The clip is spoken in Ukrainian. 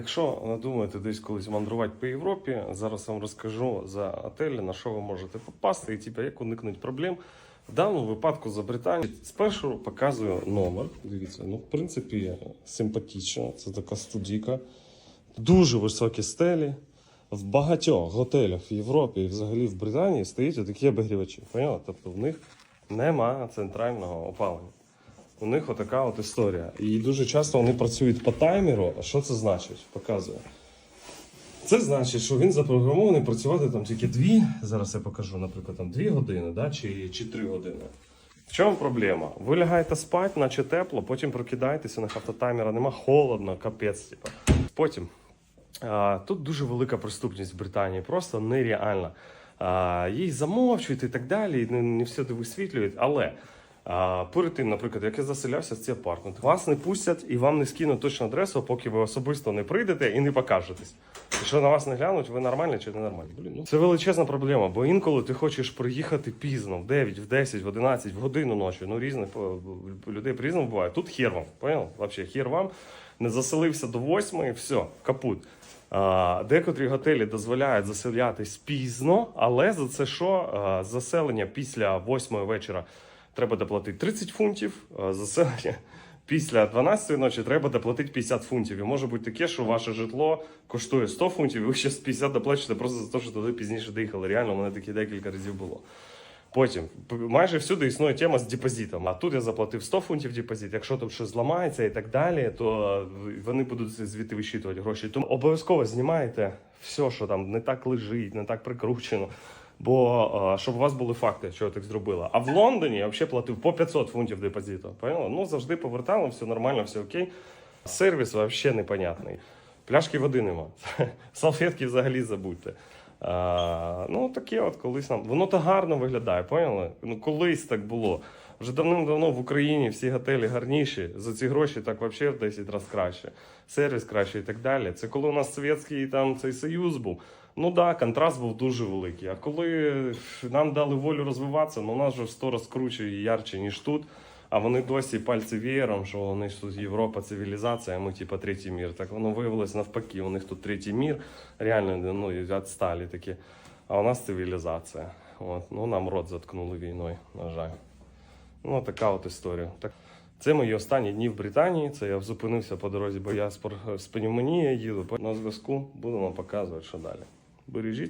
якщо надумаєте десь колись мандрувати по Європі, зараз вам розкажу за готелі, на що ви можете попасти і типу, як уникнути проблем. В даному випадку за Британію спершу показую номер. Дивіться, ну в принципі симпатично. Це така студійка. Дуже високі стелі. В багатьох готелях в Європі і взагалі в Британії стоять отакі обігрівачі. Поняли? Тобто в них нема центрального опалення. У них отака от історія. І дуже часто вони працюють по таймеру. А що це значить? Показую. Це значить, що він запрограмований працювати там тільки дві. Зараз я покажу, наприклад, там дві години, да, чи, чи три години. В чому проблема? Ви лягаєте спати, наче тепло, потім прокидаєтеся, них автотаймера нема, холодно, капець. Типу. Потім а, тут дуже велика преступність в Британії, просто нереальна. А, їй замовчують і так далі, і не, не все висвітлюють. Але перед тим, наприклад, як я заселявся в цей апартмент, вас не пустять і вам не скинуть точну адресу, поки ви особисто не прийдете і не покажетесь. Якщо на вас не глянуть, ви нормальні чи не нормальні. Блін, ну це величезна проблема, бо інколи ти хочеш приїхати пізно, в 9, в 10, в 11, в годину ночі. Ну різних людей по-різному буває. Тут хер вам, понял? Вообще хер вам. Не заселився до 8, все, капут. А, декотрі готелі дозволяють заселятись пізно, але за це що? А, заселення після 8 вечора треба доплатити 30 фунтів, заселення після 12 ночі треба доплатити 50 фунтів. І може бути таке, що ваше житло коштує 100 фунтів, і ви ще з 50 доплачуєте просто за те, що туди пізніше доїхали. Реально, у мене таке декілька разів було. Потім майже всюди існує тема з депозитом. А тут я заплатив 100 фунтів депозит. Якщо тут щось зламається і так далі, то вони будуть звідти вищитувати гроші. Тому обов'язково знімайте все, що там не так лежить, не так прикручено. Бо е, щоб у вас були факти, що я так зробила. А в Лондоні я взагалі платив по 500 фунтів депозиту. Поняла? Ну завжди повертали, все нормально, все окей. Сервіс взагалі непонятний. Пляшки води нема. Салфетки взагалі забудьте. А, ну, таке от колись нам. Воно то гарно виглядає, поняли? Ну, колись так було. Вже давним-давно в Україні всі готелі гарніші. За ці гроші так взагалі в 10 разів краще. Сервіс краще і так далі. Це коли у нас совєтський там цей союз був. Ну да, контраст був дуже великий. А коли нам дали волю розвиватися, ну у нас вже в 100 раз круче і ярче, ніж тут. А вони досі пальці веєром, що вони ж тут Європа, цивілізація, а ми типа третій мір. Так воно виявилось навпаки. У них тут третій мір, реально ну, відсталі такі. А у нас цивілізація. От. Ну нам рот заткнули війною, на жаль. Ну, така от історія. Так. Це мої останні дні в Британії. Це я зупинився по дорозі, бо я з пор- з пневмонією їду. На зв'язку будемо показувати, що далі. Бережіть.